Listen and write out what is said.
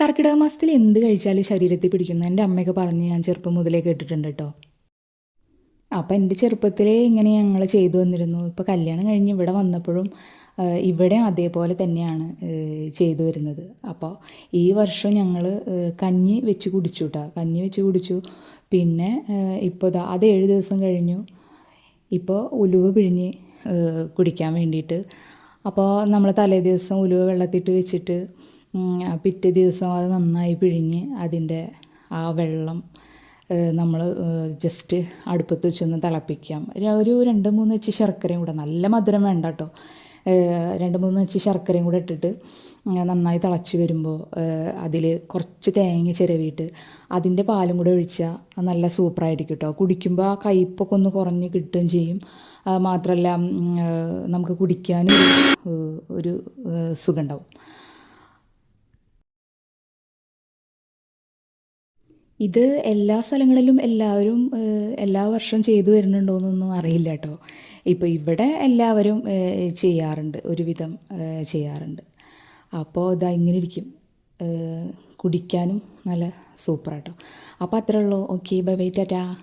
കർക്കിടക മാസത്തിൽ എന്ത് കഴിച്ചാലും ശരീരത്തിൽ പിടിക്കുന്നു. എന്റെ അമ്മയൊക്കെ പറഞ്ഞ് ഞാൻ ചെറുപ്പം മുതലേ കേട്ടിട്ടുണ്ട് കേട്ടോ. അപ്പോൾ എന്റെ ചെറുപ്പത്തിലേ ഇങ്ങനെ ഞങ്ങൾ ചെയ്തു വന്നിരുന്നു. ഇപ്പോൾ കല്യാണം കഴിഞ്ഞ് ഇവിടെ വന്നപ്പോഴും ഇവിടെ അതേപോലെ തന്നെയാണ് ചെയ്തു വരുന്നത്. അപ്പോൾ ഈ വർഷം ഞങ്ങൾ കഞ്ഞി വെച്ച് കുടിച്ചു കേട്ടോ കഞ്ഞി വെച്ച് കുടിച്ചു. പിന്നെ ഇപ്പോൾ ഇതാ അത് ഏഴ് ദിവസം കഴിഞ്ഞു. ഇപ്പോൾ ഉലുവ പിഴിഞ്ഞ് കുടിക്കാൻ വേണ്ടിയിട്ട്. അപ്പോൾ നമ്മൾ തലേ ദിവസം ഉലുവ വെള്ളത്തിട്ട് വെച്ചിട്ട് പിറ്റേ ദിവസം അത് നന്നായി പിഴിഞ്ഞ് അതിന്റെ ആ വെള്ളം നമ്മൾ ജസ്റ്റ് അടുപ്പത്ത് വെച്ചൊന്ന് തിളപ്പിക്കാം. ഒരു- രണ്ട് മൂന്ന് വെച്ച് ശർക്കരയും കൂടെ നല്ല മധുരം വേണ്ട കേട്ടോ രണ്ട് മൂന്ന് വെച്ച് ശർക്കരയും കൂടെ ഇട്ടിട്ട് നന്നായി തിളച്ച് വരുമ്പോൾ അതിൽ കുറച്ച് തേങ്ങ ചിരവിയിട്ട് അതിന്റെ പാലും കൂടെ ഒഴിച്ചാൽ നല്ല സൂപ്പറായിരിക്കും കേട്ടോ കുടിക്കുമ്പോൾ ആ കയ്പ്പൊക്കെ ഒന്ന് കുറഞ്ഞ് കിട്ടുകയും ചെയ്യും. മാത്രമല്ല നമുക്ക് കുടിക്കാനും ഒരു, ഒരു ഇത് എല്ലാ സ്ഥലങ്ങളിലും എല്ലാവരും എല്ലാ വർഷം ചെയ്തു വരുന്നുണ്ടോയെന്നൊന്നും അറിയില്ല കേട്ടോ. ഇപ്പോൾ ഇവിടെ എല്ലാവരും ചെയ്യാറുണ്ട് ഒരുവിധം ചെയ്യാറുണ്ട്. അപ്പോൾ ഇതാ ഇങ്ങനെ ഇരിക്കും. കുടിക്കാനും നല്ല സൂപ്പറാട്ടോ. അപ്പോൾ അത്രേ ഉള്ളൂ. Okay bye bye ta ta.